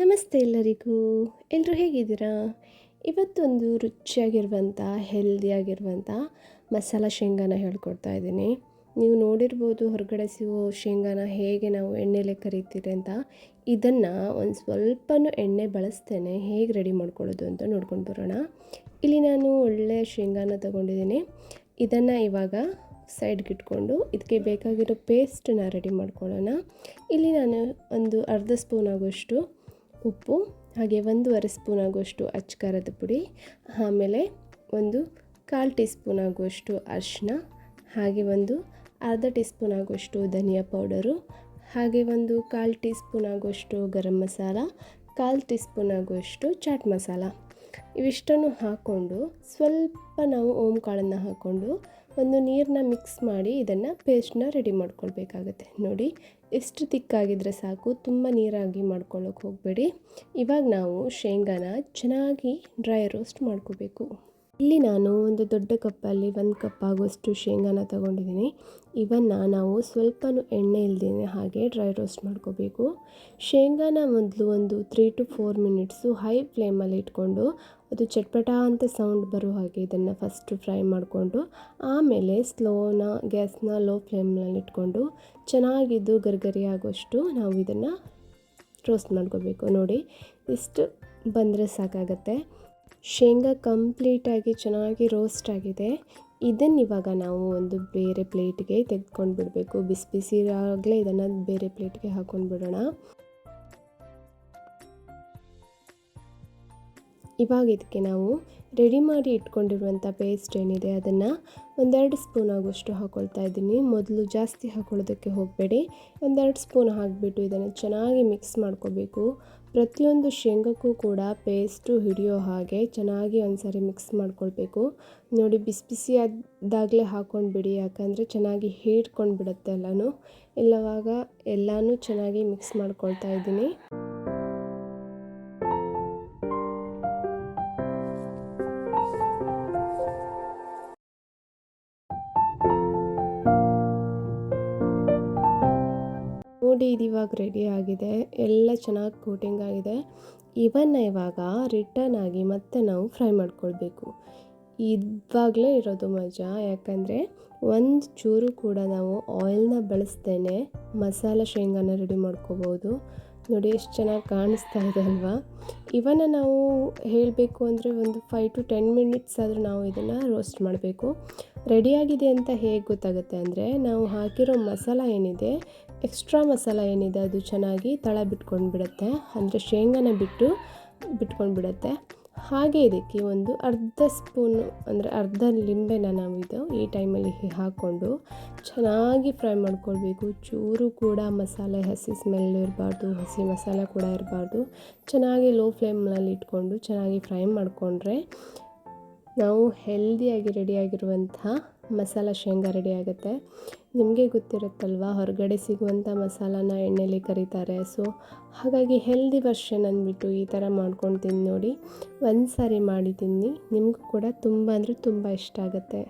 ನಮಸ್ತೆ ಎಲ್ಲರಿಗೂ. ಎಲ್ಲರೂ ಹೇಗಿದ್ದೀರಾ? ಇವತ್ತೊಂದು ರುಚಿಯಾಗಿರುವಂಥ ಹೆಲ್ದಿಯಾಗಿರುವಂಥ ಮಸಾಲ ಶೇಂಗಾನ ಹೇಳ್ಕೊಡ್ತಾ ಇದ್ದೀನಿ. ನೀವು ನೋಡಿರ್ಬೋದು, ಹೊರಗಡೆ ಸಿಗೋ ಶೇಂಗಾನ ಹೇಗೆ ನಾವು ಎಣ್ಣೆಲೆ ಕರಿತೀರಿ ಅಂತ. ಇದನ್ನು ಒಂದು ಸ್ವಲ್ಪನೂ ಎಣ್ಣೆ ಬಳಸ್ತೇನೆ, ಹೇಗೆ ರೆಡಿ ಮಾಡ್ಕೊಳ್ಳೋದು ಅಂತ ನೋಡ್ಕೊಂಡು ಬರೋಣ. ಇಲ್ಲಿ ನಾನು ಒಳ್ಳೆಯ ಶೇಂಗಾನ ತಗೊಂಡಿದ್ದೀನಿ. ಇದನ್ನು ಇವಾಗ ಸೈಡ್ಗೆ ಇಟ್ಕೊಂಡು ಇದಕ್ಕೆ ಬೇಕಾಗಿರೋ ಪೇಸ್ಟನ್ನ ರೆಡಿ ಮಾಡ್ಕೊಳ್ಳೋಣ. ಇಲ್ಲಿ ನಾನು ಒಂದು ಅರ್ಧ ಸ್ಪೂನ್ ಆಗೋಷ್ಟು ಉಪ್ಪು, ಹಾಗೆ ಒಂದೂವರೆ ಸ್ಪೂನ್ ಆಗುವಷ್ಟು ಅಚ್ಕಾರದ ಪುಡಿ, ಆಮೇಲೆ ಒಂದು ಕಾಲು ಟೀ ಸ್ಪೂನ್ ಆಗುವಷ್ಟು ಅರಿಶಿನ ಹಾಗೆ ಒಂದು ಅರ್ಧ ಟೀ ಸ್ಪೂನ್ ಆಗುವಷ್ಟು ಧನಿಯಾ ಪೌಡರು, ಹಾಗೆ ಒಂದು ಕಾಲು ಟೀ ಸ್ಪೂನ್ ಆಗುವಷ್ಟು ಗರಂ ಮಸಾಲ, ಕಾಲು ಟೀ ಸ್ಪೂನ್ ಆಗುವಷ್ಟು ಚಾಟ್ ಮಸಾಲ. ಇವಿಷ್ಟನ್ನು ಹಾಕ್ಕೊಂಡು ಸ್ವಲ್ಪ ನಾವು ಓಮ್ ಕಾಳನ್ನು ಹಾಕ್ಕೊಂಡು ಒಂದು ನೀರನ್ನ ಮಿಕ್ಸ್ ಮಾಡಿ ಇದನ್ನು ಪೇಸ್ಟ್ನ ರೆಡಿ ಮಾಡ್ಕೊಳ್ಬೇಕಾಗತ್ತೆ. ನೋಡಿ, ಎಷ್ಟು ತಿಕ್ಕಾಗಿದ್ದರೆ ಸಾಕು, ತುಂಬ ನೀರಾಗಿ ಮಾಡ್ಕೊಳ್ಳೋಕೆ ಹೋಗಬೇಡಿ. ಇವಾಗ ನಾವು ಶೇಂಗಾನ ಚೆನ್ನಾಗಿ ಡ್ರೈ ರೋಸ್ಟ್ ಮಾಡ್ಕೋಬೇಕು. ಇಲ್ಲಿ ನಾನು ಒಂದು ದೊಡ್ಡ ಕಪ್ಪಲ್ಲಿ ಒಂದು ಕಪ್ ಆಗುವಷ್ಟು ಶೇಂಗಾನ ತಗೊಂಡಿದ್ದೀನಿ. ಇವನ್ನ ನಾವು ಸ್ವಲ್ಪನೂ ಎಣ್ಣೆ ಇಲ್ದೇ ಹಾಗೆ ಡ್ರೈ ರೋಸ್ಟ್ ಮಾಡ್ಕೋಬೇಕು. ಶೇಂಗಾನ ಮೊದಲು ಒಂದು three to four minutes high ಫ್ಲೇಮಲ್ಲಿ ಇಟ್ಕೊಂಡು ಅದು ಚಟ್ಪಟ ಅಂತ ಸೌಂಡ್ ಬರೋ ಹಾಗೆ ಇದನ್ನು ಫಸ್ಟು ಫ್ರೈ ಮಾಡಿಕೊಂಡು, ಆಮೇಲೆ ಸ್ಲೋನ ಗ್ಯಾಸ್ನ ಲೋ ಫ್ಲೇಮ್ನಲ್ಲಿ ಇಟ್ಕೊಂಡು ಚೆನ್ನಾಗಿದ್ದು ಗರ್ಗರಿ ಆಗೋಷ್ಟು ನಾವು ಇದನ್ನು ರೋಸ್ಟ್ ಮಾಡ್ಕೋಬೇಕು. ನೋಡಿ, ಇಷ್ಟು ಬಂದರೆ ಸಾಕಾಗತ್ತೆ. ಶೇಂಗಾ ಕಂಪ್ಲೀಟಾಗಿ ಚೆನ್ನಾಗಿ ರೋಸ್ಟ್ ಆಗಿದೆ. ಇದನ್ನು ಇವಾಗ ನಾವು ಒಂದು ಬೇರೆ ಪ್ಲೇಟ್ಗೆ ತೆಗೆದುಕೊಂಡು ಬಿಡಬೇಕು ಬಿಸಿ ಬಿಸಿ ಆಗಲೇ ಇದನ್ನು ಬೇರೆ ಪ್ಲೇಟ್ಗೆ ಹಾಕ್ಕೊಂಡು ಬಿಡೋಣ ಇವಾಗ ಇದಕ್ಕೆ ನಾವು ರೆಡಿ ಮಾಡಿ ಇಟ್ಕೊಂಡಿರುವಂಥ ಪೇಸ್ಟ್ ಏನಿದೆ ಅದನ್ನು ಒಂದೆರಡು ಸ್ಪೂನ್ ಆಗುವಷ್ಟು ಹಾಕ್ಕೊಳ್ತಾ ಇದ್ದೀನಿ. ಮೊದಲು ಜಾಸ್ತಿ ಹಾಕ್ಕೊಳ್ಳೋದಕ್ಕೆ ಹೋಗಬೇಡಿ. ಒಂದೆರಡು ಸ್ಪೂನ್ ಹಾಕಿಬಿಟ್ಟು ಇದನ್ನು ಚೆನ್ನಾಗಿ ಮಿಕ್ಸ್ ಮಾಡ್ಕೋಬೇಕು. ಪ್ರತಿಯೊಂದು ಶೇಂಗಕ್ಕೂ ಕೂಡ ಪೇಸ್ಟು ಹಿಡಿಯೋ ಹಾಗೆ ಚೆನ್ನಾಗಿ ಒಂದ್ಸರಿ ಮಿಕ್ಸ್ ಮಾಡ್ಕೊಳ್ಬೇಕು. ನೋಡಿ, ಬಿಸಿ ಬಿಸಿ ಆದಾಗಲೇ ಹಾಕ್ಕೊಂಡು ಬಿಡಿ, ಯಾಕಂದರೆ ಚೆನ್ನಾಗಿ ಹೀಡ್ಕೊಂಡು ಬಿಡುತ್ತೆ ಎಲ್ಲನೂ. ಇಲ್ಲವಾಗ ಎಲ್ಲನೂ ಚೆನ್ನಾಗಿ ಮಿಕ್ಸ್ ಮಾಡ್ಕೊಳ್ತಾ ಇದ್ದೀನಿ. ನೋಡಿ ಇದು ಇವಾಗ ರೆಡಿ ಆಗಿದೆ. ಎಲ್ಲ ಚೆನ್ನಾಗಿ ಕೋಟಿಂಗ್ ಆಗಿದೆ. ಇವನ್ನ ಇವಾಗ ರಿಟರ್ನ್ ಆಗಿ ಮತ್ತೆ ನಾವು ಫ್ರೈ ಮಾಡ್ಕೊಳ್ಬೇಕು. ಇವಾಗಲೇ ಇರೋದು ಮಜಾ. ಯಾಕಂದರೆ ಒಂದು ಚೂರು ಕೂಡ ನಾವು ಆಯಿಲ್ನ ಬಳಸ್ತೇನೆ ಮಸಾಲ ಶೇಂಗಾನ ರೆಡಿ ಮಾಡ್ಕೋಬೋದು. ನೋಡಿ ಎಷ್ಟು ಚೆನ್ನಾಗಿ ಕಾಣಿಸ್ತಾ ಇದೆ ಅಲ್ವಾ? ಇವನ್ನ ನಾವು ಹೇಳಬೇಕು ಅಂದರೆ ಒಂದು ಫೈವ್ ಟು ಟೆನ್ ಮಿನಿಟ್ಸ್ ಆದರೂ ನಾವು ಇದನ್ನು ರೋಸ್ಟ್ ಮಾಡಬೇಕು. ರೆಡಿಯಾಗಿದೆ ಅಂತ ಹೇಗೆ ಗೊತ್ತಾಗುತ್ತೆ ಅಂದರೆ ನಾವು ಹಾಕಿರೋ ಮಸಾಲ ಏನಿದೆ ಎಕ್ಸ್ಟ್ರಾ ಮಸಾಲ ಏನಿದೆ ಅದು ಚೆನ್ನಾಗಿ ತಳ ಬಿಟ್ಕೊಂಡು ಬಿಡುತ್ತೆ ಅಂದರೆ ಶೇಂಗಾನ ಬಿಟ್ಟು ಬಿಟ್ಕೊಂಡು ಬಿಡುತ್ತೆ ಹಾಗೆ ಇದಕ್ಕೆ ಒಂದು ಅರ್ಧ ಸ್ಪೂನು, ಅಂದರೆ ಅರ್ಧ ಲಿಂಬೆನ ನಾವು ಇದು ಈ ಟೈಮಲ್ಲಿ ಹಾಕ್ಕೊಂಡು ಚೆನ್ನಾಗಿ ಫ್ರೈ ಮಾಡ್ಕೊಳ್ಬೇಕು. ಚೂರು ಕೂಡ ಮಸಾಲೆ, ಹಸಿ ಸ್ಮೆಲ್ ಇರಬಾರ್ದು, ಹಸಿ ಮಸಾಲೆ ಕೂಡ ಇರಬಾರ್ದು. ಚೆನ್ನಾಗಿ ಲೋ ಫ್ಲೇಮ್ನಲ್ಲಿ ಇಟ್ಕೊಂಡು ಚೆನ್ನಾಗಿ ಫ್ರೈ ಮಾಡಿಕೊಂಡ್ರೆ ನಾವು ಹೆಲ್ದಿಯಾಗಿ ರೆಡಿಯಾಗಿರುವಂತಹ ಮಸಾಲ ಶೇಂಗಾ ರೆಡಿ ಆಗುತ್ತೆ. ನಿಮಗೆ ಗೊತ್ತಿರುತ್ತಲ್ವ, ಹೊರಗಡೆ ಸಿಗುವಂಥ ಮಸಾಲಾನ ಎಣ್ಣೆಲಿ ಕರೀತಾರೆ. ಸೊ ಹಾಗಾಗಿ ಹೆಲ್ದಿ ವರ್ಷನ್ ಅಂದ್ಬಿಟ್ಟು ಈ ಥರ ಮಾಡ್ಕೊಂಡು ತಿಂದು ನೋಡಿ. ಒಂದು ಸಾರಿ ಮಾಡಿ ತಿನ್ನಿ. ನಿಮಗೂ ಕೂಡ ತುಂಬ ಅಂದರೆ ತುಂಬ ಇಷ್ಟ ಆಗುತ್ತೆ.